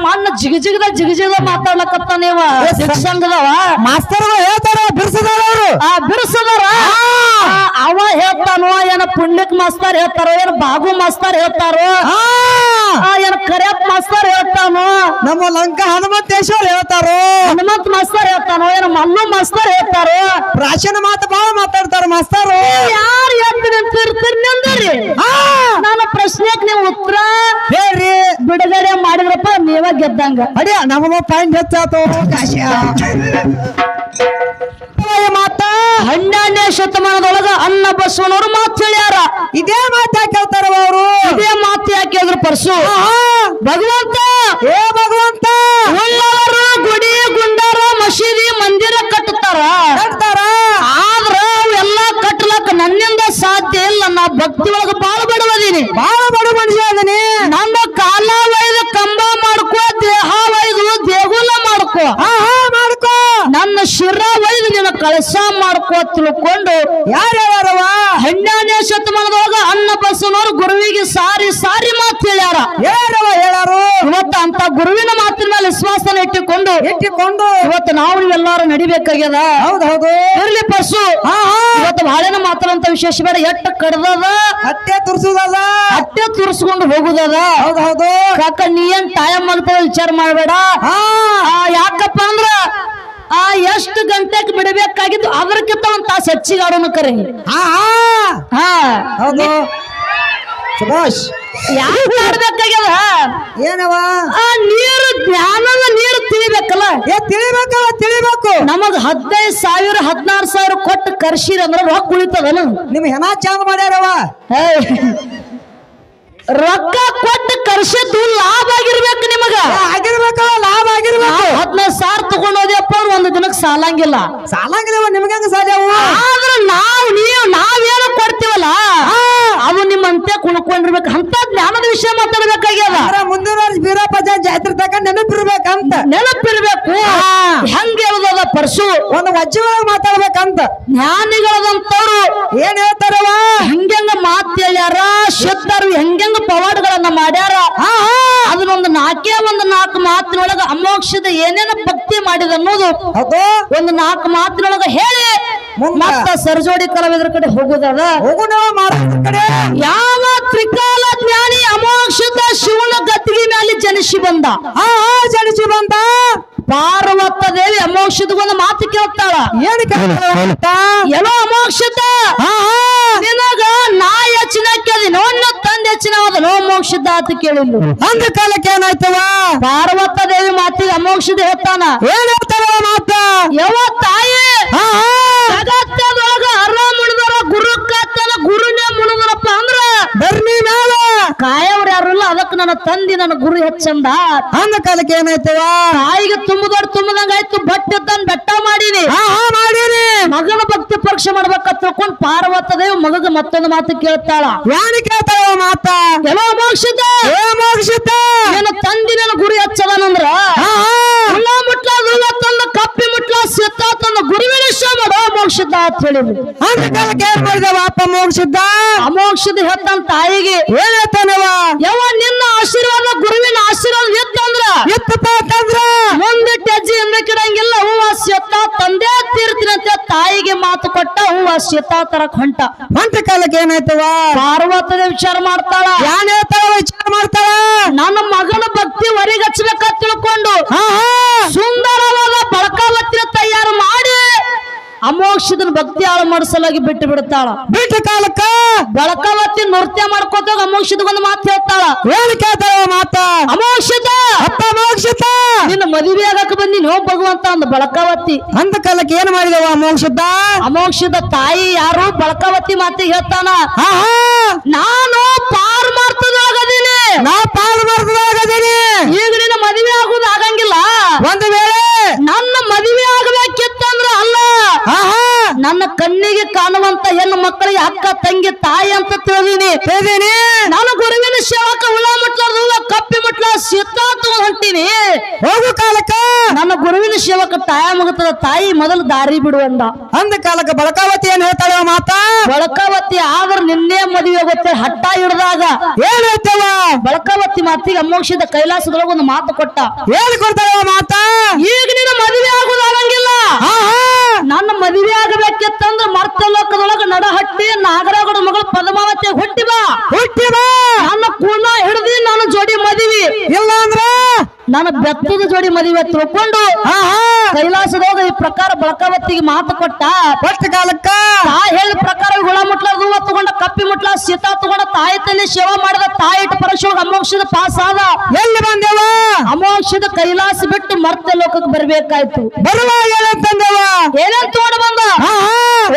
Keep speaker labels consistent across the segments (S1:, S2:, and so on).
S1: ನಮ್ಮ ಅಣ್ಣ ಜಿಗ ಜಿಗದ ಜಿಗ ಜಿಗದ ಮಾತಾಡ್ಲಕತ್ತ ನೀವ ಸಂಘದವ
S2: ಮಾಸ್ತರ್ ಹೇಳ್ತಾರ ಬಿರ್ಸದಾರ ಅವರು.
S1: ಆ ಬಿರ್ಸದಾರ? ಆ, ಅವ ಹೇಳ್ತಾನೋ ಏನ ಪುಣ್ಯಕ್ ಮಾಸ್ತರ್ ಹೇಳ್ತಾರೋ ಏನ ಬಾಬು ಮಾಸ್ತರ್ ಹೇಳ್ತಾರೋ ಆ, ಏನ ಕರಿಯಪ್ಪ ಮಾಸ್ತರ್ ಹೇಳ್ತಾನೋ.
S2: ನಮ್ಮ ಲಂಕಾ ಹನುಮಂತೇಶ್ವರ್ ಹೇಳ್ತಾರೋ?
S1: ಹನುಮಂತ್ ಮಾಸ್ತರ್ ಹೇಳ್ತಾನೋ ಏನ ಮಲ್ಲು ಮಾಸ್ತರ್ ಹೇಳ್ತಾರೋ.
S2: ಪ್ರಾಚೀನ ಮಾತು ಬಹಳ ಮಾತಾಡ್ತಾರ ಮಾಸ್ತರು.
S1: ಯಾರು ಎದ್ದು ನಿಂತಿರ್ತೀರಿ ಆ! ನನ್ನ ಪ್ರಶ್ನೆಗೆ ನೀವು ಉತ್ತರ?
S2: ಹೇಳ್ರಿ.
S1: ಬಿಡುಗಡೆ ಮಾಡಿದ್ರಪ್ಪ ನೀವ ಗೆದ್ದಂಗ.
S2: ಅಡಿಯ ನಮ್ಮ ಪಾಯಿಂಟ್ ಹೆಚ್ಚಾತು ಕಾಶ್ಯ. ಮಾತ
S1: ಹನ್ನೆರಡನೇ ಶತಮಾನದೊಳಗ ಅನ್ನ ಬಸವನವರು ಮಾತು ಹೇಳ್ಯಾರ.
S2: ಇದೇ ಮಾತು ಯಾಕೆ ಹೇಳ್ತಾರವ ಅವರು?
S1: ಇದೇ ಮಾತು ಯಾಕೆ ಹೇಳಿದ್ರು ಪರ್ಸು? ಭಗವಂತ!
S2: ಏ ಭಗವಂತ!
S1: ಉಳ್ಳವರು ಗುಡಿ ಗುಂಡಾರ ಮಸೀದಿ ಮಂದಿರ ಕಟ್ಟುತ್ತಾರ.
S2: ಕಟ್ತಾರ?
S1: ಆದ್ರ ಅವೆಲ್ಲ ಕಟ್ಟಲಕ್ಕ ನನ್ನಿಂದ ಸಾಧ್ಯ ಇಲ್ಲ. ನಾ ಭಕ್ತಿ ಒಳಗ ಬಾಳ ಬಡವದೀನಿ
S2: ಬಾಳ ಬಡ ಮನುಷ್ಯ ಅದನಿ
S1: ನನ್ನ ಕಾಲ ಒಯ್ದು ಕಂಬ ಮಾಡ್ಕೋ ದೇಹ ಒಯ್ದು ದೇಗುಲ ಮಾಡ್ಕೋ
S2: ಹಾ ಹಾ ಮಾಡ್ಕೋ
S1: ನನ್ನ ಶಿರ ಒಯ್ದು ಕಳಸ ಮಾಡ್ಕೋ ತಿಳ್ಕೊಂಡು
S2: ಯಾರ್ಯಾರವ ಹೆಣ್ಣೇ
S1: ಹನ್ನೆರಡನೇ ಶತಮಾನದೊಳಗ ಅನ್ನ ಬಸವನವರು ಗುರುವಿಗೆ ಸಾರಿ ಸಾರಿ ಮಾತು ಹೇಳ್ಯಾರ.
S2: ಯಾರವ ಹೇಳಾರು
S1: ಇವತ್ತು ಅಂತ ಗುರುವಿನ ಮಾತಿನ ಮೇಲೆ ವಿಶ್ವಾಸನ ಇಟ್ಟುಕೊಂಡು
S2: ಇಟ್ಟುಕೊಂಡು.
S1: ಇವತ್ತು ನಾವು ನೀವೆಲ್ಲಾರು ನಡಿಬೇಕಾಗ್ಯದ?
S2: ಹೌದು ಹೌದು.
S1: ಇರ್ಲಿ ಪರ್ಸು ಇವತ್ತು ಬಾಳೆನ ಅಂತ ವಿಶೇಷ ಬೇಡ. ಎಟ್ಟ ಕಡ್ದದ?
S2: ಅಟ್ಟೆ ತುರ್ಸುದದ.
S1: ಅಟ್ಟೆ ತುರ್ಸ್ಕೊಂಡು ಹೋಗುದದ?
S2: ಹೌದು ಹೌದು.
S1: ಕಾಕ ನೀ ಏನ್ ತಾಯಮ್ಮ ಅಂತ ವಿಚಾರ ಮಾಡಬೇಡ? ಯಾಕಪ್ಪ ಅಂದ್ರ ಆ ಎಷ್ಟು ಗಂಟೆಗೆ ಬಿಡಬೇಕಾಗಿದ್ದು ಅದಕ್ಕಿಂತ ಒಂದ್ ತಾಸು ಹೆಚ್ಚಿಗೆ ಆಡೋಣ ಕರೆ.
S2: ಹಾ ಹೌದು. ಸುಭಾಷ್.
S1: ಯಾಕೆ ಆಡ್ಬೇಕಾಗ್ಯದ?
S2: ಏನವ?
S1: ಆ ನೀರು ಜ್ಞಾನದ ನೀರು ತಿಳಿಬೇಕಲ್ಲ?
S2: ಏ ತಿಳಿಬೇಕವ ತಿಳಿಬೇಕು.
S1: ನಮಗ್ ಹದಿನೈದು ಸಾವಿರ ಹದಿನಾರು ಸಾವಿರ ಕೊಟ್ಟು ಕರ್ಸಿರ ಅಂದ್ರೆ ರೊಕ್ಕ ಉಳಿತದನ?
S2: ನಿಮ್ ಹೆಣ ಚಂದ ಮಾಡ್ಯಾರವ
S1: ಏಯ್. ರೊಕ್ಕ ಕೊಟ್ಟು ಕರ್ಸಿದ್ದು ಲಾಭ ಆಗಿರ್ಬೇಕು ನಿಮಗ.
S2: ಆಗಿರ್ಬೇಕು ಲಾಭ ಆಗಿರ್ಬೇಕು.
S1: ಹದಿನೈದು ಸಾವಿರ ತಗೊಂಡೋದ್ಯಪ್ಪ ಒಂದು ದಿನಕ್ಕೆ ಸಾಲಂಗಿಲ್ಲ.
S2: ಸಾಲಂಗಿಲ್ಲ ನಿಮ್ಗೆ ಹೆಂಗ ಸಾಧ್ಯಾವು
S1: ಆದ್ರೆ ನಾವು ನೀವು ನಾವೇನು ಕೊಡ್ತೀವಲ್ಲ? ನಿಮ್ಮಂತೆ ಕುಣ್ಕೊಂಡಿರ್ಬೇಕು. ಅಂತ ಜ್ಞಾನದ ವಿಷಯ ಮಾತಾಡ್ಬೇಕಾಗ್ಯದ.
S2: ಮುಂದಿನ ವರ್ಷ ಬೀರಪ್ಪ ಜಾತ್ರೆ ತಕ ನೆನಪಿರ್ಬೇಕಂತ.
S1: ನೆನಪಿರ್ಬೇಕು. ಹೆಂಗ ಹೇಳುದದ ಪರ್ಸು?
S2: ಒಂದು ವಜ್ಜಿ ಒಳಗ್ ಮಾತಾಡ್ಬೇಕಂತ.
S1: ಜ್ಞಾನಿಗಳದಂತವ್ರು
S2: ಏನ್ ಹೇಳ್ತಾರವ
S1: ಹೆಂಗೆಂಗ ಮಾತ್ ಹೇಳ್ಯಾರ? ಶುದ್ಧರು ಹೆಂಗೆಂಗ ಪವಾಡಗಳನ್ನ ಮಾಡ್ಯಾರ? ಅದನ್ನೊಂದು ನಾಲ್ಕೇ ಒಂದು ನಾಲ್ಕು ಮಾತಿನೊಳಗ ಅಮೋಕ್ಷದ ಏನೇನ ಭಕ್ತಿ ಮಾಡಿದ ಅನ್ನೋದು ಒಂದು ನಾಲ್ಕು ಮಾತಿನೊಳಗ ಹೇಳಿ? ಮತ್ತ ಸರ್ಜೋಡಿ ಕಲಾವಿದರ ಕಡೆ ಹೋಗುದದ?
S2: ಹೋಗುಣ ಕಡೆ.
S1: ಯಾವ ತ್ರಿಕಾಲ ಜ್ಞಾನಿ ಅಮೋಕ್ಷದ ಶಿವನ ಗದ್ದಿಗೆ ಮೇಲೆ ಜನಿಸಿ ಬಂದ?
S2: ಆ ಜನಿಸಿ ಬಂದ.
S1: ಪಾರ್ವತ ದೇವಿ ಅಮೋಕ್ಷದ ಒಂದು ಮಾತು ಕೇಳ್ತಾಳ.
S2: ಏನು ಕೇಳ್ತಾರ
S1: ಎಲ್ಲೋ ಅಮೋಕ್ಷದ ನಿನಗ ನಾ ಹೆಚ್ಚಿನ ಕೇಳಿ ನೋಡ್ನ ತಂದೆ ಹೆಚ್ಚಿನ ನೋ ಮೋಕ್ಷದ ಆತ ಕೇಳಿಲ್ಲ.
S2: ಅಂದ ಕಾಲಕ್ಕೆ ಏನಾಯ್ತವ
S1: ಪಾರ್ವತ ದೇವಿ ಮಾತಿಗೆ ಅಮೋಕ್ಷದ ಹೇಳ್ತಾನ.
S2: ಏನ್ ಹೇಳ್ತಾರ ಮಾತ?
S1: ಯಾವ ತಾಯಿ!
S2: ಹಾ
S1: ತಂದಿ ನನ್ನ ಗುರು ಹೆಚ್ಚಂದ.
S2: ಅಂದ ಕಾಲಕ್ಕೆ ಏನಾಯ್ತವ
S1: ತಾಯಿಗೆ ತುಂಬದೊಡ್ ತುಂಬದಂಗ ಆಯ್ತು ಬಟ್ಟೆ ತನ್ ಬೆಟ್ಟ ಮಾಡೀನಿ.
S2: ಮಾಡೀನಿ.
S1: ಮಗನ ಭಕ್ತಿ ಪರೀಕ್ಷೆ ಮಾಡ್ಬೇಕಂತ ತಿಳ್ಕೊಂಡ್ ಪಾರ್ವತ ದೇವಿ ಮಗಗ ಮತ್ತೊಂದು ಮಾತು ಕೇಳ್ತಾಳ.
S2: ಯಾನ ಕೇಳ್ತಾಳ ಮಾತ?
S1: ಎಲ್ಲೋ ಮೋಕ್ಷಿತ?
S2: ಏ ಮೋಕ್ಷಿತ?
S1: ನಿನ್ನ ತಂದಿ ನನ್ನ ಗುರಿ ಹಚ್ಚದನಂದ್ರ? ಮುಟ್ಲ ತಂದ ಕಪ್ಪಿ ಮುಟ್ಲ ಸಿತ್ತ ತಂದ ಗುರುವಿನ ವಿಷಯ ಮಾಡೋ ಮೋಕ್ಷದ ಅಂತ ಹೇಳಿದ್ರು.
S2: ಅಂದ ಕಾಲಕ್ಕೆ ಏನ್ ಮಾಡಿದವ? ಅಪ್ಪ ಮೋಕ್ಷದ
S1: ಅಮೋಕ್ಷದ ಹೆತ್ತನ್ ತಾಯಿಗೆ.
S2: ಏನ್ ಹೇಳ್ತಾನವ?
S1: ಯವ್ವ ನಿನ್ನ ಆಶೀರ್ವಾದ ಗುರುವಿನ ಆಶೀರ್ವಾದ ಎತ್ತಂದ್ರ
S2: ಎತ್ತಪ್ಪ ಅಂತಂದ್ರ
S1: ಮುಂದೆ ಟಜ್ಜಿ ಎಂದ ಕಿಡಂಗಿಲ್ಲ ಹೂವ ಸೆತ್ತ ತಂದೆ ತೀರ್ತಿನಂತೆ ತಾಯಿಗೆ ಮಾತು ಕೊಟ್ಟ ಹೂವ ಸೆತ್ತ ತರ ಹೊಂಟ.
S2: ಹೊಂಟ ಕಾಲಕ್ಕೆ ಏನಾಯ್ತವ
S1: ಪಾರ್ವತದ ವಿಚಾರ ಮಾಡ್ತಾಳ.
S2: ಯಾನ್ ಹೇಳ್ತಾಳ ವಿಚಾರ ಮಾಡ್ತಾಳ?
S1: ನನ್ನ ಮಗನ ಭಕ್ತಿ ಹೊರಗಚ್ಚಬೇಕ ತಿಳ್ಕೊಂಡು. ಸುಂದರವಾದ ಬಳಕಾಲ ಅಮೋಕ್ಷದನ ಭಕ್ತಿ ಹಾಳು ಮಾಡಿಸಲಾಗಿ ಬಿಟ್ಟು ಬಿಡ್ತಾಳ
S2: ಬಿಟ್ಟ ಕಾಲಕ್ಕ
S1: ಬೆಳಕಾವತ್ತಿ ನೃತ್ಯ ಮಾಡ್ಕೋತಾಗ ಅಮೋಕ್ಷದ ಒಂದು ಮಾತು ಹೇಳ್ತಾಳ.
S2: ಏನ್ ಕೇಳ್ತಾಳ ಮಾತ?
S1: ಅಮೋಕ್ಷದ
S2: ಅಪ್ಪ ಮೋಕ್ಷಿತ
S1: ನಿನ್ನ ಮದುವೆ ಆಗಕ್ಕೆ ಬಂದಿನಿ ಹೋಗ್ ಭಗವಂತ ಅಂದ ಬಳಕಾವತಿ
S2: ಅಂದ ಕಾಲಕ್ಕೆ ಏನ್ ಮಾಡಿದವ ಅಮೋಕ್ಷದ
S1: ಅಮೋಕ್ಷದ ತಾಯಿ ಯಾರು ಬಳಕಾವತಿ ಮಾತಿ ಹೇಳ್ತಾನ? ನಾನು ಪಾರ್ ಮಾಡ್ತದಾಗದೀನಿ.
S2: ನಾ ಪಾರ್ ಮಾಡ್ತದಾಗದೀನಿ.
S1: ಈಗ ನಿನ್ನ ಮದುವೆ ಆಗುದು ಆಗಂಗಿಲ್ಲ.
S2: ಒಂದು ವೇಳೆ
S1: ನನ್ನ ಮದುವೆ ಆಗಬೇಕಿತ್ತಂದ್ರ ಅಲ್ಲ
S2: ಹಾ ಹಾ
S1: ನನ್ನ ಕಣ್ಣಿಗೆ ಕಾಣುವಂತ ಹೆಣ್ಣು ಮಕ್ಕಳಿಗೆ ಅಕ್ಕ ತಂಗಿ ತಾಯಿ ಅಂತ ತಿಳಿದೀನಿ.
S2: ತಿಳಿದೀನಿ.
S1: ನಾನು ಗುರುವಿನ ಸೇವಕ ಹುಳ ಮಟ್ಲ ಕಪ್ಪಿ ಮುಟ್ಲ ಸಿದ್ಧಾಂತ ಹೊಂಟೀನಿ.
S2: ಹೋಗು ಕಾಲಕ್ಕ.
S1: ನನ್ನ ಗುರುವಿನ ಸೇವಕ ತಾಯ ಮುಗುತ್ತದ ತಾಯಿ ಮೊದಲು ದಾರಿ ಬಿಡು ಅಂದ.
S2: ಅಂದ ಕಾಲಕ್ಕ ಬಳಕಾವತಿ ಏನ್ ಹೇಳ್ತಾಳೆ ಮಾತಾ ಮಾತ?
S1: ಬಳಕಾವತಿ ಆದ್ರ ನಿನ್ನೆ ಮದುವೆ ಹೋಗುತ್ತೆ ಹಟ್ಟ ಹಿಡ್ದಾಗ.
S2: ಏನ್ ಹೇಳ್ತೇವ?
S1: ಬಳಕಾವತಿ ಮಾತಿಗೆ ಅಮೋಕ್ಷದ ಕೈಲಾಸದೊಳಗೆ ಒಂದು ಮಾತು ಕೊಟ್ಟ.
S2: ಏನ್ ಕೊಡ್ತಾಳೆ ಮಾತಾ ಮಾತ?
S1: ಈಗ ನಿನ್ನ ಮದುವೆ ಆಗೋದಾಗಂಗಿಲ್ಲ
S2: ಹಾ ಹಾ
S1: ನನ್ನ ಮದುವೆ ಆಗಬೇಕಿತ್ತಂದ್ರ ಮರ್ತ ಲೋಕದೊಳಗ ನಡಹಟ್ಟಿ ನಾಗರಾಗಡ ಮಗಳು ಪದ್ಮಾವತಿ ಹುಟ್ಟಿ ಬಾ
S2: ಹುಟ್ಟಿ ಬಾ
S1: ನನ್ನ ಕೂಣ ಹಿಡ್ದಿ ನಾನು ಜೋಡಿ ಮದುವೆ
S2: ಇಲ್ಲ ಅಂದ್ರ
S1: ನನ್ನ ಬೆತ್ತದ ಜೋಡಿ ಮದುವೆ ತಿಳ್ಕೊಂಡು ಕೈಲಾಸದಾಗ ಈ ಪ್ರಕಾರ ಬಳಕಾವತ್ತಿಗೆ ಮಾತು ಕೊಟ್ಟ.
S2: ಫಸ್ಟ್ ಕಾಲಕ್ಕ.
S1: ತಾ ಹೇಳಿದ ಪ್ರಕಾರ ಹುಳ ಮುಟ್ಲ ಹೂವ ತಗೊಂಡ ಕಪ್ಪಿ ಮುಟ್ಲ ಸೀತಾ ತಗೊಂಡ ತಾಯಿ ತಲೆ ಸೇವಾ ಮಾಡಿದ ತಾಯಿ ಇಟ್ಟು ಪರಶುವಾಗ ಅಮೋಕ್ಷದ ಪಾಸ್ ಆದ.
S2: ಎಲ್ಲಿ ಬಂದೇವ?
S1: ಅಮೋಕ್ಷದ ಕೈಲಾಸ ಬಿಟ್ಟು ಮರ್ತ ಲೋಕಕ್ಕೆ ಬರ್ಬೇಕಾಯ್ತು.
S2: ಬರುವ ಏನಂತಂದೇವ
S1: ಏನೇನ್ ತಗೊಂಡು ಬಂದ?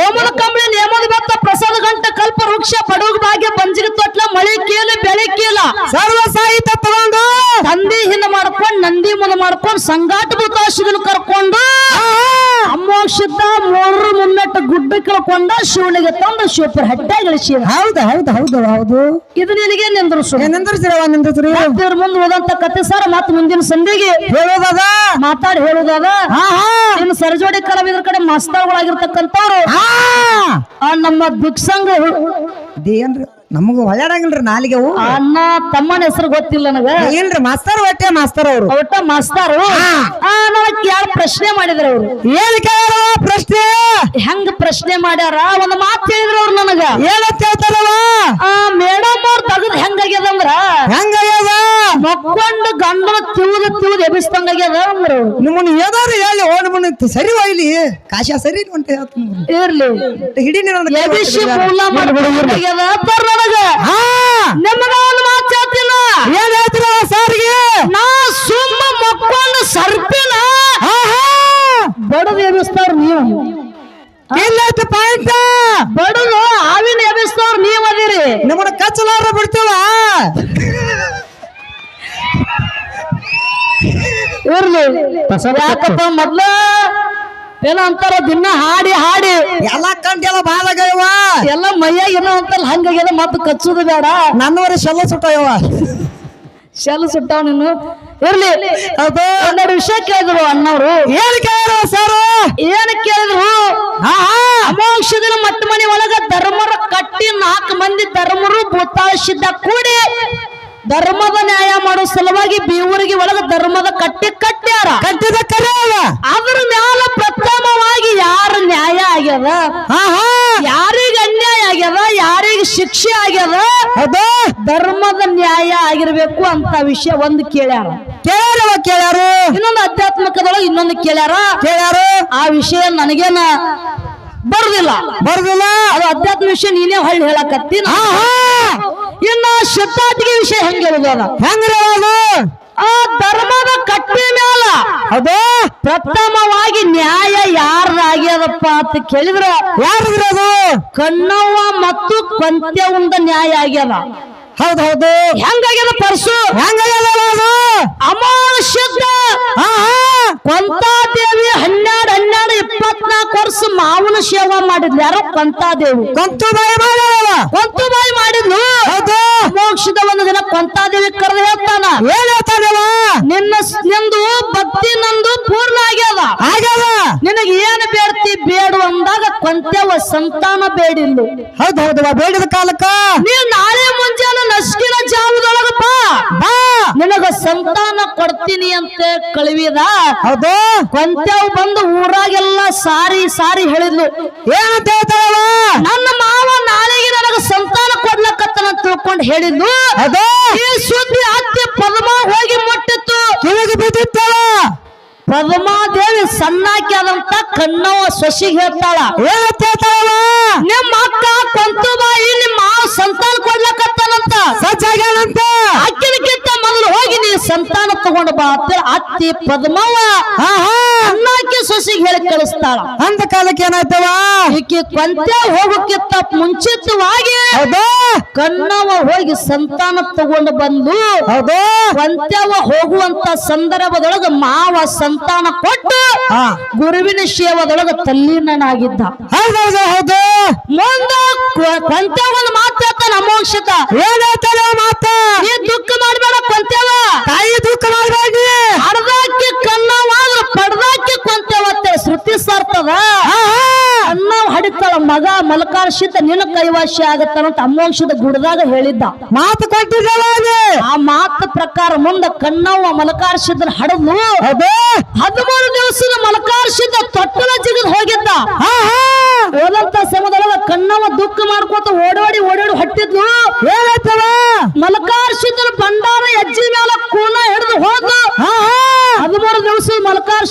S1: ಓಮನ ಕಂಬಳಿ ನೇಮದ ಬೆತ್ತ ಪ್ರಸಾದ ಗಂಟ ಕಲ್ಪ ವೃಕ್ಷ ಪಡುಗ ಭಾಗ್ಯ ಬಂಜಿರ ತೊಟ್ಲ ಮಳೆ ಕೇಳಿ ಬೆಳೆ ಕೇಳ
S2: ಸರ್ವ ಸಾಹಿತ್ಯ ತಗೊಂಡು
S1: ತಂದಿ ಹಿಂದ ಮಾಡ್ಕೊಂಡು ನಂದಿ ಮುಂದೆ ಮಾಡ್ಕೊಂಡು ಸಂಗಾಟ ಭೂತಾಶಿಗಳು ಕರ್ಕೊಂಡು ಅಮೋಕ್ಷದ ಮೂರು ಮುನ್ನೆಟ್ಟ ಗುಡ್ಡ ಕೇಳ್ಕೊಂಡ ಶಿವನಿಗೆ ತಂದು ಶಿವಪುರ ಹಟ್ಟೆ ಗಳಿಸಿ
S2: ಹೌದು ಹೌದು ಹೌದು ಹೌದು.
S1: ಇದು ನಿನಗೆ ನಿಂದ್ರಸು
S2: ಏನಂದ್ರವ ನಿಂದ್ರಿ
S1: ಇವ್ರ ಮುಂದೆ ಹೋದಂತ ಕತೆ ಸರ್ ಮತ್ ಮುಂದಿನ ಸಂಧಿಗೆ.
S2: ಹೇಳೋದದ
S1: ಮಾತಾಡಿ ಹೇಳೋದಾದ ಇನ್ನು ಸರಜೋಡಿ ಕಲಾವಿದ್ರ ಕಡೆ ಆ ನಮ್ಮ ಭಿಕ್ಷಂಗ
S2: ಏನ್ರಿ ನಮಗ ಒಳ್ಳಾಡಂಗಿಲ್ರಿ ನಾಲಿಗೆವು
S1: ಅಣ್ಣ ತಮ್ಮನ ಹೆಸರು ಗೊತ್ತಿಲ್ಲ ನನಗ.
S2: ಏನ್ರಿ ಮಾಸ್ತರ್ ಒಟ್ಟೆ ಮಾಸ್ತರ್ ಅವರು.
S1: ಒಟ್ಟ ಮಾಸ್ತರು ನನಗ್ ಯಾರು ಪ್ರಶ್ನೆ ಮಾಡಿದ್ರ ಅವ್ರು.
S2: ಏನ್ ಕೇಳ ಪ್ರಶ್ನೆ?
S1: ಹೆಂಗ್ ಪ್ರಶ್ನೆ ಮಾಡ್ಯಾರ? ಒಂದ್ ಮಾತು ಹೇಳಿದ್ರ ಅವ್ರು ನನಗ.
S2: ಏನಂತ ಹೇಳ್ತಾರವ
S1: ಆ ಮೇಡಮ್ ಅವ್ರ ತಗದ್ ಹೆಂಗಾಗ್ಯದ ಅಂದ್ರ?
S2: ಹೆಂಗಾಗ್ಯದ
S1: ಮಕ್ಕೊಂಡು ಗಂಡನ ತಿವ್ದು ತಿವ್ದು ಎಬಿಸ್ತಂಗಾಗ್ಯದ ಅಂದ್ರ. ಅವ್ರು.
S2: ನಿಮ್ಮನ್ನ ಏನಾದ್ರು ಹೇಳಿ ಓ ನಿಮ್ಮನ್ನ ಸರಿ ಹೋಯ್ಲಿ ಕಾಶ ಸರಿ ಅಂತ ಹೇಳ್ತೀನಿ
S1: ಇರ್ಲಿ.
S2: ಹಿಡಿ ನೀನು.
S1: ಎಬಿಸಿ ಅಂತಾರ್ ನನಗ
S2: ಹಾ.
S1: ನಿಮಗ ಒಂದು ಮಾತು ಹೇಳ್ತಿಲ್ಲ
S2: ಏನ್ ಹೇಳ್ತೀರ ಸಾರಿಗೆ?
S1: ನಾ ಸುಮ್ಮ ಮಕ್ಕೊಂಡು ಸರ್ಪಿನ.
S2: ಹಾ ಹಾ
S1: ಬಡದು ಎಬ್ಬಿಸ್ತಾರ ನೀವು.
S2: ಎಲ್ಲೈತೆ ಪಾಯಿಂಟ್.
S1: ಬಡದು ಆವಿನ ಎಬ್ಬಿಸ್ತಾರ ನೀವು ಅದಿರಿ.
S2: ನಿಮ್ಮನ್ನ ಕಚ್ಚಲಾರ ಬಿಡ್ತೀವ?
S1: ಇರ್ಲಿ. ಯಾಕಪ್ಪ ಮೊದ್ಲ ಏನೋ ಅಂತಾರ ದಿನ ಹಾಡಿ ಹಾಡಿ.
S2: ಎಲ್ಲ ಕಂಡೆಲ್ಲ ಬಾಲಗವ
S1: ಎಲ್ಲ ಮೈಯಾಗ ಏನೋ ಅಂತಲ್ಲ ಹಂಗಾಗ್ಯದ ಮತ್ತೆ ಕಚ್ಚುದು ಬೇಡ.
S2: ನನ್ನವರ ಶೆಲ್ಲ ಸುಟ್ಟಾಯವ
S1: ಶೆಲ್ ಸುಟ್ಟಾವ ನೀನು? ಇರ್ಲಿ.
S2: ಅದು.
S1: ಹನ್ನೆರಡು ವಿಷಯ ಕೇಳಿದ್ರು ಅಣ್ಣವ್ರು.
S2: ಏನ್ ಕೇಳಿದ್ರು ಸರ್?
S1: ಏನ್ ಕೇಳಿದ್ರು? ಅಮೋಕ್ಷದಿನ ಮಟ್ಟ ಮನಿ ಒಳಗ ಧರ್ಮರ ಕಟ್ಟಿ ನಾಲ್ಕು ಮಂದಿ ಧರ್ಮರು ಭೂತಾಶಿದ್ದ ಕೂಡಿ ಧರ್ಮದ ನ್ಯಾಯ ಮಾಡೋ ಸಲುವಾಗಿ ಬೀವರಿಗೆ ಒಳಗ ಧರ್ಮದ ಕಟ್ಟಿ ಕಟ್ಟ್ಯಾರ.
S2: ಕಟ್ಟಿದ ಕರೆ
S1: ಅದ್ರ ಮ್ಯಾಲ ಪ್ರಥಮವಾಗಿ ಯಾರ ನ್ಯಾಯ ಆಗ್ಯದ
S2: ಹಾ ಹಾ
S1: ಯಾರಿಗ ಅನ್ಯಾಯ ಆಗ್ಯದ ಯಾರಿಗ ಶಿಕ್ಷೆ ಆಗ್ಯದ
S2: ಅದು
S1: ಧರ್ಮದ ನ್ಯಾಯ ಆಗಿರ್ಬೇಕು ಅಂತ ವಿಷಯ ಒಂದು ಕೇಳ್ಯಾರ.
S2: ಕೇಳ್ಯಾರವ ಕೇಳ್ಯಾರು?
S1: ಇನ್ನೊಂದು ಅಧ್ಯಾತ್ಮಕದೊಳಗೆ ಇನ್ನೊಂದು ಕೇಳ್ಯಾರ?
S2: ಕೇಳ್ಯಾರು?
S1: ಆ ವಿಷಯ ನನಗೇನ ಬರುದಿಲ್ಲ.
S2: ಬರುದಿಲ್ಲ?
S1: ಅದು ಅಧ್ಯಾತ್ಮ ವಿಷಯ ನೀನೇ ಹೊಳ್ಳಿ ಹೇಳಕತ್ತಿ ಇನ್ನ ಶತಾಟಿಗೆ ವಿಷಯ ಹೆಂಗ್ ಅದ
S2: ಅದು
S1: ಆ ಧರ್ಮದ ಕಟ್ಟಿ ಮೇಲ
S2: ಅದು
S1: ಪ್ರಥಮವಾಗಿ ನ್ಯಾಯ ಯಾರ್ದಾಗ್ಯದಪ್ಪ ಅಂತ ಕೇಳಿದ್ರ?
S2: ಯಾರು ಅದು?
S1: ಕಣ್ಣವ್ವ ಮತ್ತು ಕೊಂತ್ಯವಂದ ನ್ಯಾಯ ಆಗ್ಯದ.
S2: ಹೌದ್ ಹೌದು.
S1: ಹೆಂಗಾಗ್ಯದ ಪರ್ಸು?
S2: ಹೆಂಗಾಗ್ಯದ ಅದು?
S1: ಅಮಾನುಷ್ಯದ ಕೊಂತಾದೇವಿ ಹನ್ನೆರಡು ಹನ್ನೆರಡು ಇಪ್ಪತ್ನಾಲ್ಕು ವರ್ಷ ಮಾವನ ಸೇವಾ ಮಾಡಿದ್ಲು. ಯಾರ ಕೊಂತಾದೇವಿ
S2: ಕಂತು ಬಾಯಿ ಕೊಂತುಬಾಯಿ
S1: ಕೊಂತು ಬಾಯಿ ಮಾಡಿದ್ಲು.
S2: ಹೌದು.
S1: ಮೋಕ್ಷದ ಒಂದು ದಿನ ಕೊಂತಾದೇವಿ ಕರೆದು ಹೇಳ್ತಾನ.
S2: ಏನ್ ಹೇಳ್ತಾನವ?
S1: ನಿನ್ನ ನಿಂದು ಭಕ್ತಿ ನಂದು ಪೂರ್ಣ ಆಗ್ಯದ
S2: ಆಗ್ಯದ
S1: ನಿನಗೆ ಏನು ಬೇಡ್ತಿ ಬೇಡು ಅಂದಾಗ ಸಂತಾನ ಬೇಡಿಲ್ಲು.
S2: ಹೌದು ಹೌದವ ಬೇಡಿದ ಕಾಲಕ್ಕ.
S1: ನೀ ನಾಳೆ ಮುಂಜಾನೆ ನಸ್ಕಿನ ಜಾವದೊಳಗ ಬಾ.
S2: ಬಾ.
S1: ನಿನಗ ಸಂತಾನ ಕೊಡ್ತೀನಿ ಅಂತ ಕಳುವಿದ.
S2: ಹೌದು.
S1: ಕೊಂತೆವ್ ಬಂದು ಊರಾಗೆಲ್ಲ ಸಾರಿ ಸಾರಿ ಹೇಳಿದ್ಲು.
S2: ಏನಂತ ಹೇಳ್ತಾರವ
S1: ನನ್ನ ಮಾವ ನಾಳೆಗೆ ನನಗ ಸಂತಾನ ಕೊಡ್ಲಕತ್ತನ ತಿಳ್ಕೊಂಡು ಹೇಳಿದ್ಲು.
S2: ಅದೇ
S1: ಸುದ್ದಿ ಅತ್ತೆ ಪದ್ಮ ಪದ್ಮಾದೇವಿ ಸಣ್ಣಾಕಿ ಆದಂತ ಕಣ್ಣವ ಸೊಸಿಗೆ ಹೇಳ್ತಾಳ.
S2: ಹೇಳ್ತಾಳ
S1: ನಿಮ್ಮ ಅಕ್ಕ ಕೊಂತುಬಾಯಿ ನಿಮ್ಮ ಮಾವ ಸಂತಾನ ಕೊಡ್ಲಕತ್ತಾನಂತ.
S2: ಸಜ್ಜಾಗ್ಯಾನಂತ
S1: ಅಕ್ಕಿನ ಸಂತಾನ ತಗೊಂಡ ಬಾ ಅಂತ ಅತ್ತಿ ಪದ್ಮವ್ವ ಅಣ್ಣಾಕಿ ಸೊಸಿಗೆ ಹೇಳಿ ಕಳಿಸ್ತಾಳ.
S2: ಅಂತ ಕಾಲಕ್ಕೆ ಏನಾಯ್ತವ
S1: ಈಕೆ ಕೊಂತ ಹೋಗಕ್ಕಿಂತ ಮುಂಚಿತವಾಗಿ ಕಣ್ಣವ ಹೋಗಿ ಸಂತಾನ ತಗೊಂಡು ಬಂದು ಕೊಂತ್ಯವ ಹೋಗುವಂತ ಸಂದರ್ಭದೊಳಗ ಮಾವ ಸಂತಾನ ಕೊಟ್ಟು ಗುರುವಿನ
S2: ಶೇವದೊಳಗ ತಲ್ಲಿನಾಗಿದ್ದ
S1: ಮುಂದ ಕೊಂತ್ಯವ ಒಂದು ಮಾತು
S2: ನಮೋಕ್ಷಿತ ಏನೈತಲ ಮಾತ?
S1: ನೀ ದುಃಖ ಮಾಡಬೇಡ ಕೊಂತೇವ
S2: ತಾಯಿ ದುಃಖ ಮಾಡಬೇಡಿ.
S1: ಅರ್ಧಕ್ಕೆ ಕಣ್ಣವಾದ್ರ ಪಡ್ದಾಕಿ ಕೊಂತೇವ ಅಂತ ಶ್ರುತಿ ಸಾರ್ತದ ಮಗ ಮಲಕಾರ ನಿನ್ನ ಕೈವಾಸಿ ಆಗತ್ತಂತ ಅಮ್ಮವಂಶದ ಗುಡದಾಗ ಹೇಳಿದ್ದ.
S2: ಮಾತು ಕೊಟ್ಟಿದ್ದಲ್ಲ
S1: ಆ ಮಾತು ಪ್ರಕಾರ ಮುಂದ ಕಣ್ಣವ್ವ ಮಲಕಾರ ಸಿದ್ಧನ ಹಡದು
S2: ಹೌದು.
S1: ಹದಿಮೂರು ದಿವಸದ ಮಲಕಾರ ತೊಟ್ಟಲ ಜಿಗದ್ ಹೋಗಿದ್ದ. ಹೋದಂತ ಸಮಯದೊಳಗ ಕಣ್ಣವ ದುಃಖ ಮಾಡ್ಕೋತ ಓಡೋಡಿ ಓಡೋಡಿ ಹೊಟ್ಟಿದ್ಲು.
S2: ಏನಾಯ್ತವ?
S1: ಮಲಕಾರ ಭಂಡಾರ ಹೆಜ್ಜಿ ಮೇಲೆ ಕೂನ ಹಿಡಿದು ಹೋದ
S2: ಹಾ.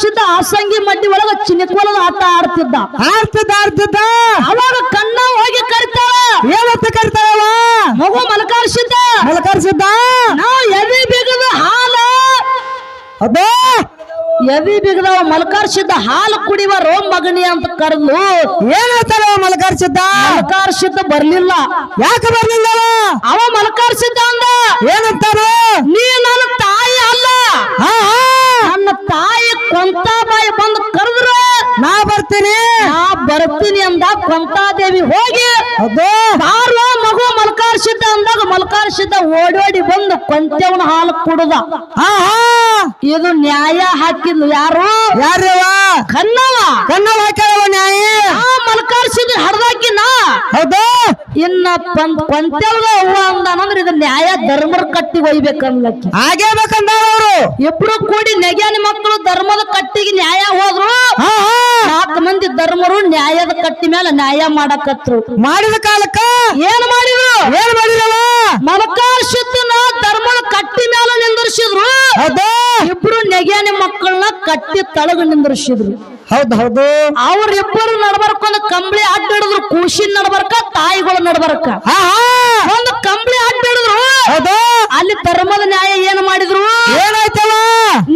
S1: ಸಿದ್ಧ ಆಸಂಗಿ ಮಡ್ಡಿ ಒಳಗ ಚಿನಿಕೋಲದ ಆಟ ಆಡ್ತಿದ್ದ.
S2: ಆಡ್ತಿದ್ದ ಆಡ್ತಿದ್ದ.
S1: ಅವಾಗ ಕಣ್ಣ ಹೋಗಿ ಕರಿತಾಳ.
S2: ಏನಂತ ಕರಿತಾರವ
S1: ಮಗು ಮಲಕಾರ ಸಿದ್ಧ
S2: ಮಲಕರ್ಸಿದ್ದ?
S1: ನಾವು ಎವಿ ಬಿಗದ ಹಾಲ.
S2: ಅದೇ
S1: ಎವಿ ಬಿಗದವ ಮಲಕಾರಿಸಿದ್ದ ಹಾಲು ಕುಡಿವ ರೋಮ್ ಮಗನಿ ಅಂತ ಕರೆದು
S2: ಏನಾಯ್ತಾರ ಮಲಕರ್ಸಿದ್ದ?
S1: ಮಲಕಾರ ಸಿದ್ಧ ಬರ್ಲಿಲ್ಲ.
S2: ಯಾಕೆ ಬರ್ಲಿಲ್ಲ
S1: ಅವ ಮಲಕಾರ ಸಿದ್ಧ ಅಂದ.
S2: ಏನಂತಾರ?
S1: ನೀ ನನ್ನ ತಾಯಿ ಅಲ್ಲ
S2: ಹಾ ಹಾ
S1: ನನ್ನ ತಾಯಿ ಕೊಂತಾಬಾಯಿ ಬಂದು ಕರೆದ್ರ
S2: ನಾ ಬರ್ತೀನಿ.
S1: ನಾ ಬರ್ತೀನಿ ಅಂದ ಕುಂತಾದೇವಿ ಹೋಗಿ
S2: ಹೌದು
S1: ಬಾರೋ ಮಗು ಮಲ್ಕಾರ ಸಿದ್ಧ ಅಂದಾಗ ಓಡಿ ಓಡಿ ಓಡೋಡಿ ಬಂದು ಕೊಂತೆವನ ಹಾಲು ಕುಡ್ದ. ಇದು ನ್ಯಾಯ ಹಾಕಿದ್ಲು ಯಾರು?
S2: ಯಾರ್ಯವ
S1: ಕನ್ನವ.
S2: ಕಣ್ಣ ಹಾಕ್ಯಾವ ನ್ಯಾಯ?
S1: ಹಾ ಮಲ್ಕಾರ ಸಿದ್ಧ ಹಡ್ದಾಕಿನ
S2: ಹೌದು
S1: ಇನ್ನ ಅವ್ವ ಅಂದಾನಂದ್ರ ಇದು ನ್ಯಾಯ ಧರ್ಮರ ಕಟ್ಟಿ ಒಯ್ಬೇಕನ್ಲಕ್ಕಿ
S2: ಹಾಗೇ ಅವರು.
S1: ಇಬ್ರು ಕೂಡಿ ನೆಗ್ಯಾನಿ ಮಕ್ಕಳು ಧರ್ಮದ ಕಟ್ಟಿಗೆ ನ್ಯಾಯ ಹೋದ್ರು. ನಾಲ್ಕು ಮಂದಿ ಧರ್ಮರು ನ್ಯಾಯದ ಕಟ್ಟಿ ಮೇಲೆ ನ್ಯಾಯ ಮಾಡಕತ್ರು.
S2: ಮಾಡಿದ ಕಾಲಕ್ಕ?
S1: ಏನ್ ಮಾಡಿದ್ರು?
S2: ಏನ್ ಮಾಡಿದವ?
S1: ಮಲಕಾರ ಸಿದ್ಧನ ಧರ್ಮದ ಕಟ್ಟಿ ಮೇಲೆ ನಿಂದಿರ್ಸಿದ್ರು. ಇಬ್ರು ನೆಗೆನಿ ಮಕ್ಕಳನ್ನ ಕಟ್ಟಿ ತಳಗ ನಿಂದಿರ್ಸಿದ್ರು.
S2: ಹೌದು ಹೌದು.
S1: ಅವ್ರಿಬ್ಬರು ನಡ್ಬರ್ಕ ಒಂದು ಕಂಬಳಿ ಅಡ್ಡ ಹಿಡಿದ್ರು ಕೂಸಿನ ನಡ್ಬರ್ಕ ತಾಯಿಗಳು ನಡ್ಬರ್ಕ. ಒಂದು ಕಂಬಳಿ ಅಡ್ಡ ಹಿಡಿದ್ರು. ಅಲ್ಲಿ ಧರ್ಮದ ನ್ಯಾಯ ಏನ್ ಮಾಡಿದ್ರು?
S2: ಏನಾಯ್ತವ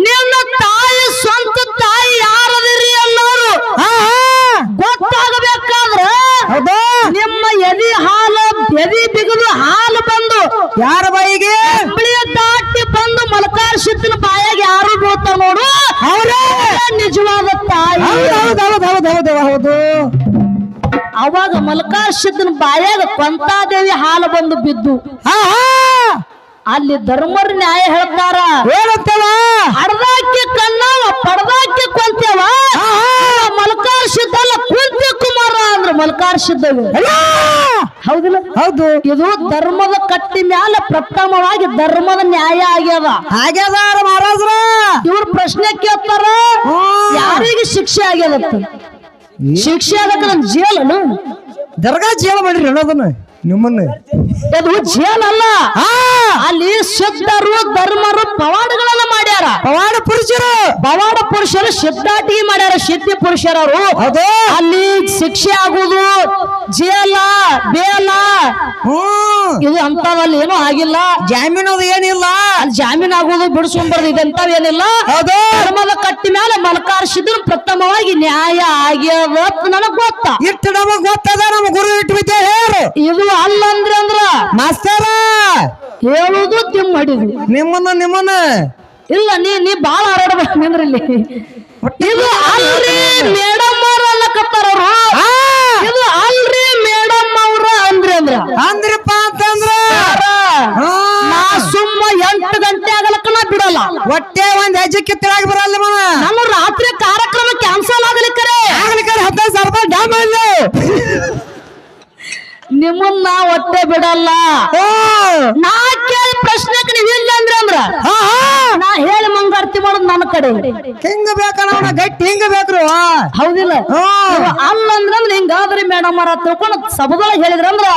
S1: ನಿನ್ನ ತಾಯಿ ಸ್ವಂತ ತಾಯಿ ಯಾರದಿರಿ ಎಲ್ಲರೂ
S2: ಹಾ ಹಾ
S1: ಗೊತ್ತಾಗಬೇಕಾದ್ರ
S2: ಹೌದು
S1: ನಿಮ್ಮ ಎದಿ ಹಾಲು ಎದಿ ಬಿಗಿದು ಹಾಲು ಬಂದು
S2: ಯಾರ ಬಾಯಿಗೆ?
S1: ಕಂಬಳಿಯ ದಾಟಿ ಬಂದು ಮಲಕಾರ ಸುತ್ತಿನ ಬಾಯಾಗ ಯಾರು ಬೀಳ್ತಾರ ನೋಡು.
S2: ಅವರೇ
S1: ನಿಜವಾದ ತಾಯಿ.
S2: ಹೌದು ಹೌದು ಹೌದು ಹೌದು ಹೌದು
S1: ಅವಾಗ ಮಲಕಾರ ಸಿದ್ಧನ ಬಾಯಾಗ ಕೊಂತಾದೇವಿ ಹಾಲು ಬಂದು ಬಿದ್ದು.
S2: ಹಾ
S1: ಅಲ್ಲಿ ಧರ್ಮರ ನ್ಯಾಯ ಹೇಳ್ತಾರ.
S2: ಏನಂತವ?
S1: ಹಡ್ದಾಕಿ ಕಣ್ಣವ ಪಡ್ದಾಕಿ ಕೊಂತೇವ. ಮಲಕಾರ ಸಿದ್ಧ ಕುಂತಿ ಕುಮಾರ ಅಂದ್ರ ಮಲಕಾರ ಸಿದ್ಧವಿ! ಹೌದಿಲ್ಲ?
S2: ಹೌದು.
S1: ಇದು ಧರ್ಮದ ಕಟ್ಟಿ ಮ್ಯಾಲೆ ಪ್ರಥಮವಾಗಿ ಧರ್ಮದ ನ್ಯಾಯ ಆಗ್ಯದ.
S2: ಆಗ್ಯದ ಮಹಾರಾಜ್ರ.
S1: ಇವ್ರ ಪ್ರಶ್ನೆ ಕೇಳ್ತಾರ ಯಾರಿಗೆ ಶಿಕ್ಷೆ ಆಗ್ಯದ ಶಿಕ್ಷೆ ಆಗಕ್ಕ ನನ್ ಜೇಲನು
S2: ದರ್ಗಾ ಜೇಲ್ ಮಾಡಿರಿ ಅನ್ನೋದನ್ನ ನಿಮ್ಮನ್ನ.
S1: ಅದು ಜೇಲ್ ಅಲ್ಲ. ಅಲ್ಲಿ ಶುದ್ಧರು ಧರ್ಮರು ಪವಾಡಗಳನ್ನ ಮಾಡ್ಯಾರ.
S2: ಪವಾಡ ಪುರುಷರು.
S1: ಪವಾಡ ಪುರುಷರು ಶುದ್ಧಾಟಿ ಮಾಡ್ಯಾರ ಶುದ್ಧಿ ಪುರುಷರವರು. ಅಲ್ಲಿ ಶಿಕ್ಷೆ ಆಗುದು ಜೇಲ ಬೇಲ
S2: ಹ್ಮ್
S1: ಇದು ಅಂತವಲ್ಲಿ ಏನೂ ಆಗಿಲ್ಲ.
S2: ಜಾಮೀನು ಅದು ಏನಿಲ್ಲ.
S1: ಅಲ್ಲಿ ಜಾಮೀನ್ ಆಗೋದು ಬಿಡಿಸ್ಕೊಂಡ್ಬರ್ದು ಇದಂತವೇನಿಲ್ಲ ಧರ್ಮದ ಕಟ್ಟಿ ಮೇಲೆ ಮಲಕಾರ್ಸಿದ್ರು ಪ್ರಥಮವಾಗಿ ನ್ಯಾಯ ಆಗ್ಯದ ನನಗ್ ಗೊತ್ತ.
S2: ಇಟ್ಟು ನಮಗ್ ಗೊತ್ತದ ನಮ್ ಗುರು ಇಟ್ಟು ಬಿದ್ದೆ ಹೇರು
S1: ಇದು ಅಲ್ಲ ಅಂದ್ರೆ ಅಂದ್ರ
S2: ಮಾಸ್ತರ.
S1: ಹೇಳುದು ತಿಮ್ಮ ಹಿಡಿದು
S2: ನಿಮ್ಮನ್ನ ನಿಮ್ಮನ್ನ.
S1: ಇಲ್ಲ ನೀ ನೀ ಬಾಳ ಹಾರಾಡ್ಬೇಕು ಅಂದ್ರಲ್ಲಿ ಇಲ್ಲಿ ಇದು ಅಲ್ರಿ ಮೇಡಮ್ ಅನ್ನಕತ್ತಾರ ಅವ್ರು
S2: ಅಂದ್ರಪ್ಪ ಅಂತಂದ್ರ.
S1: ನಾ ಸುಮ್ಮ ಎಂಟು ಗಂಟೆ ಆಗಲಕ್ಕ ನಾ ಬಿಡಲ್ಲ.
S2: ಹೊಟ್ಟೆ ಒಂದ್ ಹೆಜ್ಜೆ ಕಿತ್ತಳಾಗಿ ಬರಲ್ಲ ಮವ
S1: ನಾನು ರಾತ್ರಿ ಕಾರ್ಯಕ್ರಮ ಕ್ಯಾನ್ಸಲ್ ಆಗಲಿಕ್ಕರೆ
S2: ಆಗ್ಲಿಕ್ಕೆ ಹದಿನೈದು ಸಾವಿರ ರೂಪಾಯಿ ಡ್ಯಾಮ್
S1: ನಿಮ್ಮನ್ನ ಒಟ್ಟೆ ಬಿಡಲ್ಲ. ನಾ ಕೇಳಿ ಪ್ರಶ್ನೆಗೆ ನೀವ್ ಇಲ್ಲ ಅಂದ್ರೆ ಅಂದ್ರ
S2: ಹಾ ಹಾ
S1: ನಾ ಹೇಳಿ ಮಂಗಾರ್ತಿ ಮಾಡೋದು ನನ್ನ ಕಡೆ.
S2: ಹಿಂಗ ಬೇಕಲ್ಲ ಅವನ ಗಟ್ಟಿ ಹಿಂಗ ಬೇಕ್ರು.
S1: ಹೌದಿಲ್ಲ. ಅಲ್ಲ ಅಂದ್ರ ಹಿಂಗಾದ್ರಿ ಮೇಡಮ್ ಅವರ ತಿಳ್ಕೊಂಡು ಸಭದೊಳಗೆ ಹೇಳಿದ್ರಂದ್ರ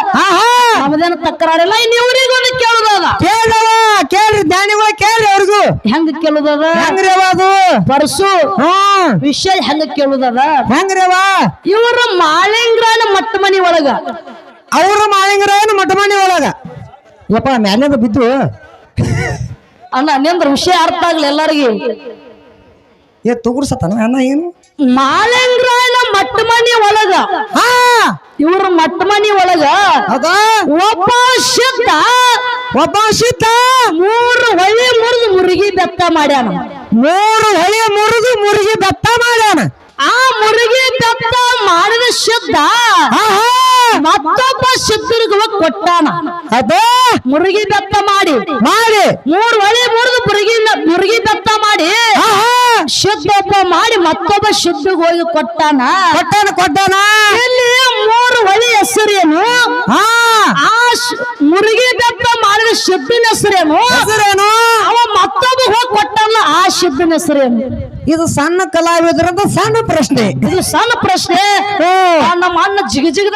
S1: ನಮ್ದೇನು ತಕರಾರಿಲ್ಲ. ಇನ್ ಇವ್ರಿಗೆ ಕೇಳುದದ.
S2: ಕೇಳ್ರವ ಕೇಳ್ರಿ ಜ್ಞಾನಿಗಳ ಕೇಳ್ರಿ ಅವ್ರಿಗೂ.
S1: ಹೆಂಗ ಕೇಳುದದ?
S2: ಹೆಂಗ್ರಿ ಅವ ಅದು?
S1: ಪರ್ಸು.
S2: ಹ್ಮ್
S1: ವಿಷಯ ಹೆಂಗ ಕೇಳುದದ?
S2: ಹೆಂಗ್ರಿ ಅವ?
S1: ಇವ್ರ ಮಾಳಿಂಗ್ರಾನ ಮಟ್ಟ ಮನಿ ಒಳಗ.
S2: ಅವ್ರ ಮಾಯಂಗರಾಯನ ಮಟ್ಟ ಮನಿ ಒಳಗ. ಯಪ್ಪ ಮ್ಯಾಲಿಂದ ಬಿದ್ದು.
S1: ಅಣ್ಣ ನಿಂದ್ರ ವಿಷಯ ಅರ್ಥ ಆಗ್ಲಿ ಎಲ್ಲರಿಗೆ.
S2: ಏ ತುಗುರ್ಸತನ ಅಣ್ಣ ಏನು?
S1: ಮಾಳಿಂಗ್ರಾಯನ ಮಟ್ಟ ಮನಿ ಒಳಗ.
S2: ಹಾ.
S1: ಇವ್ರ ಮಟ್ಟ ಮನಿ ಒಳಗ
S2: ಹೌದಾ
S1: ಒಬ್ಬ ಸಿದ್ಧ
S2: ಒಬ್ಬ ಸಿದ್ಧ
S1: ಮೂರು ಹೊಳಿ ಮುರಿದು ಮುರುಗಿ ಬೆತ್ತ ಮಾಡ್ಯಾನ.
S2: ಮೂರು ಹೊಳೆ ಮುರಿದು ಮುರುಗಿ ಬೆತ್ತ ಮಾಡ್ಯಾನ.
S1: ಆ ಮುರುಗಿ ಬೆತ್ತ ಮಾಡಿದ ಸಿದ್ಧ ಮತ್ತೊಬ್ಬ ಸಿದ್ಧರಿಗೆ ಹೋಗಿ ಕೊಟ್ಟಾನ.
S2: ಅದೇ?
S1: ಮುರುಗಿ ಬೆತ್ತ ಮಾಡಿ.
S2: ಮಾಡಿ.
S1: ಮೂರು ಹೊಳಿ ಮುರಿದು ಮುರುಗಿ ಮುರುಗಿ ಬೆತ್ತ ಮಾಡಿ.
S2: ಹಾ ಹಾ
S1: ಮಾಡಿ ಮತ್ತೊಬ್ಬ ಶುದ್ಧಗ್ ಹೋಗಿ ಕೊಟ್ಟಾನ?
S2: ಕೊಟ್ಟಾನ ಕೊಟ್ಟಾನ?
S1: ಇಲ್ಲಿ ಮೂರು ಹೊಳಿ ಹೆಸರೇನು?
S2: ಹಾ.
S1: ಆ ಶ್- ಮುರುಗಿ ಬೆತ್ತ ಮಾಡಿದ ಶುದ್ಧನ ಹೆಸರೇನು?
S2: ಹೆಸರೇನು?
S1: ಅವ ಮತ್ತೊಬ್ಬ ಹೋಗಿ ಕೊಟ್ಟಲ್ಲ ಆ ಶುದ್ಧನ ಹೆಸರೇನು?
S2: ಇದು ಸಣ್ಣ ಕಲಾವಿದರಂತ ಸಣ್ಣ ಪ್ರಶ್ನೆ.
S1: ಇದು ಸಣ್ಣ ಪ್ರಶ್ನೆ. ಆ ನಮ್ಮ ಅಣ್ಣ ಜಿಗ ಜಿಗದ